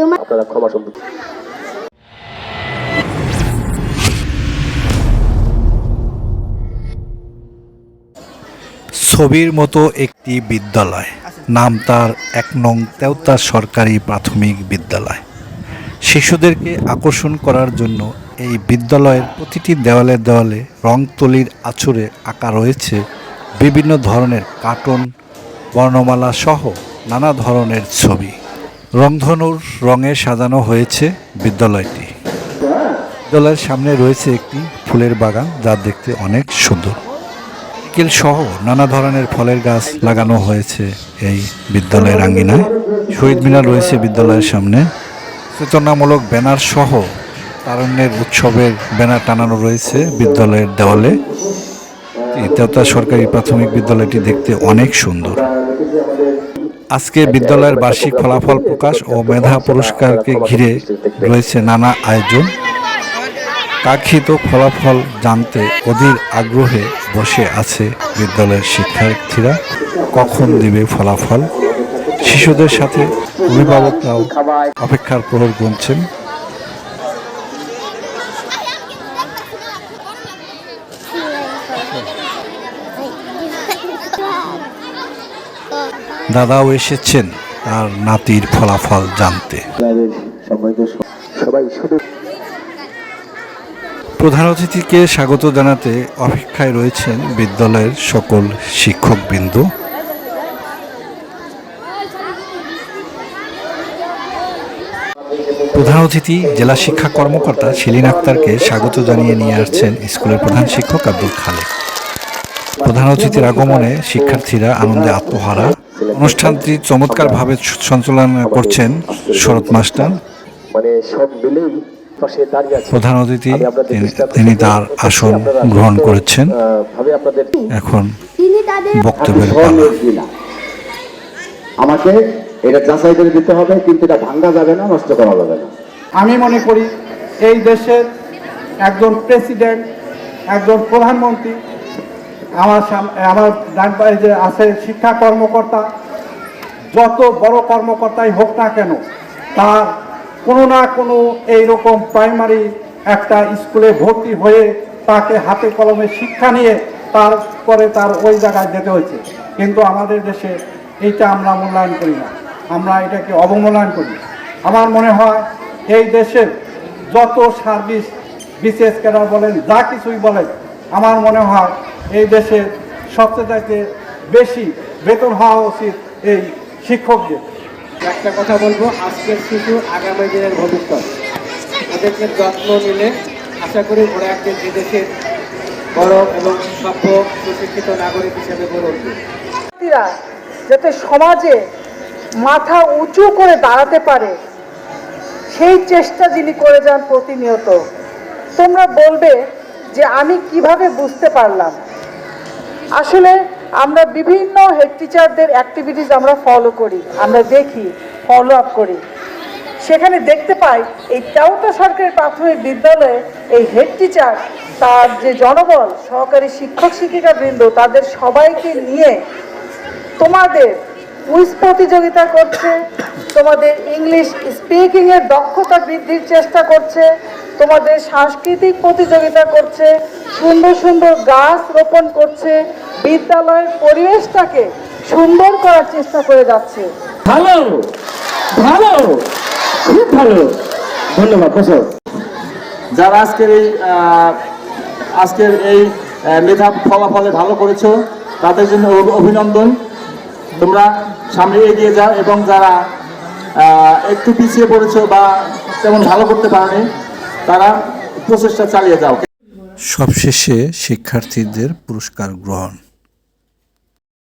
তোমার আপনারা ক্ষমা সুন্দর ছবির মতো একটি বিদ্যালয়। নাম তার এক নং তেওতা সরকারি প্রাথমিক বিদ্যালয়। শিশুদেরকে আকর্ষণ করার জন্য এই বিদ্যালয়ের প্রতিটি দেওয়ালে দেওয়ালে রং তুলির আঁচড়ে আঁকা রয়েছে বিভিন্ন ধরনের কার্টুন বর্ণমালা সহ নানা ধরনের ছবি। রংধনুর রঙে সাজানো হয়েছে বিদ্যালয়টি। বিদ্যালয়ের সামনে রয়েছে একটি ফুলের বাগান, যা দেখতে অনেক সুন্দর। নারকেল সহ নানা ধরনের ফলের গাছ লাগানো হয়েছে এই বিদ্যালয়ের আঙ্গিনায়। শহীদ মিনার রয়েছে বিদ্যালয়ের সামনে। সচেতনামূলক ব্যানার সহ তারণ্যের উৎসবের ব্যানার টানানো রয়েছে বিদ্যালয়ের দেওয়ালে। তেওতা সরকারি প্রাথমিক বিদ্যালয়টি দেখতে অনেক সুন্দর। আজকে বিদ্যালয়ের বার্ষিক ফলাফল প্রকাশ ও মেধা পুরস্কারকে ঘিরে রয়েছে নানা আয়োজন। কাঙ্ক্ষিত ফলাফল জানতে অধীর আগ্রহে বসে আছে বিদ্যালয়ের শিক্ষার্থীরা। কখন দিবে ফলাফল? শিশুদের সাথে অভিভাবকরাও অপেক্ষার প্রহর গুনছেন। দাদাও এসেছেন তার নাতির ফলাফল জানতে। প্রধান অতিথিকে স্বাগত জানাতে অপেক্ষায় রয়েছেন বিদ্যালয়ের সকল শিক্ষকবৃন্দ। প্রধান অতিথি, জেলা শিক্ষা কর্মকর্তা শিলিন আক্তারকে স্বাগত জানিয়ে নিয়ে আসছেন স্কুলের প্রধান শিক্ষক আব্দুল খালেক। প্রধান অতিথির আগমনে শিক্ষার্থীরা আনন্দে আত্মহারা। অনুষ্ঠানটি চমৎকারভাবে সঞ্চালন করছেন শরৎ মাস্টার। মানে সব মিলেই পাশে দাঁড়িয়ে আছে প্রধান অতিথি তিনি- তার আসন গ্রহণ করেছেন। ভাবে আপনাদের এখন বক্তব্যের। আমাকে এটা যাচাই করে দিতে হবে কিন্তু এটা ভাঙ্গা যাবে না নষ্ট করা যাবে না। আমি মনে করি এই দেশের একজন প্রেসিডেন্ট একজন প্রধানমন্ত্রী আমার আমার ডান পায়ে যে আছে শিক্ষা কর্মকর্তা যত বড় কর্মকর্তাই হোক না কেন, তার কোনো না কোনো এইরকম প্রাইমারি একটা স্কুলে ভর্তি হয়ে তাকে হাতে কলমে শিক্ষা নিয়ে তারপরে তার ওই জায়গায় যেতে হয়েছে। কিন্তু আমাদের দেশে এইটা আমরা মূল্যায়ন করি না। আমরা এটাকে অবমূল্যায়ন করি। আমার মনে হয় এই দেশের যত সার্ভিস বিশেষ ক্যাডার বলেন, যা কিছুই বলেন, আমার মনে হয় এই দেশের সবচেয়ে বেশি বেতন হওয়া উচিত এই শিক্ষকদের একটা কথা বলব আজকের শিশু আগামী দিনের ভবিষ্যৎ। ওদেরকে যত্ন নিলে আশা করি ওরা একদিন এদেশের বড় এবং সভ্য সুশিক্ষিত নাগরিক হিসেবে গড়ে উঠবে। যাতে সমাজে মাথা উঁচু করে দাঁড়াতে পারে সেই চেষ্টা যিনি করে যান প্রতিনিয়ত তোমরা বলবে যে আমি কীভাবে বুঝতে পারলাম। আসলে আমরা বিভিন্ন হেড টিচারদের অ্যাক্টিভিটিস আমরা ফলো করি, আমরা দেখি ফলো আপ করি। সেখানে দেখতে পাই, এই তেওতা সরকারি প্রাথমিক বিদ্যালয়ে এই হেড টিচার তার যে জনবল, সহকারী শিক্ষক শিক্ষিকা বৃন্দ, তাদের সবাইকে নিয়ে তোমাদের কুইজ প্রতিযোগিতা করছে, তোমাদের ইংলিশ স্পিকিংয়ের দক্ষতা বৃদ্ধির চেষ্টা করছে, তোমাদের সাংস্কৃতিক প্রতিযোগিতা করছে, সুন্দর সুন্দর গাছ রোপণ করছে বিদ্যালয়ের পরিবেশটাকে সুন্দর করার চেষ্টা করে যাচ্ছে। ভালো ভালো খুব ভালো। ধন্যবাদ বসো যারা আজকের এই আজকের এই মেধা ফলাফলে ভালো করেছ তাদের জন্য অভি- অভিনন্দন। তোমরা সামনে এগিয়ে যাও এবং যারা একটু পিছিয়ে পড়েছো বা তেমন ভালো করতে পারোনি তারা প্রচেষ্টা চালিয়ে যাও। সবশেষে শিক্ষার্থীদের পুরস্কার গ্রহণ।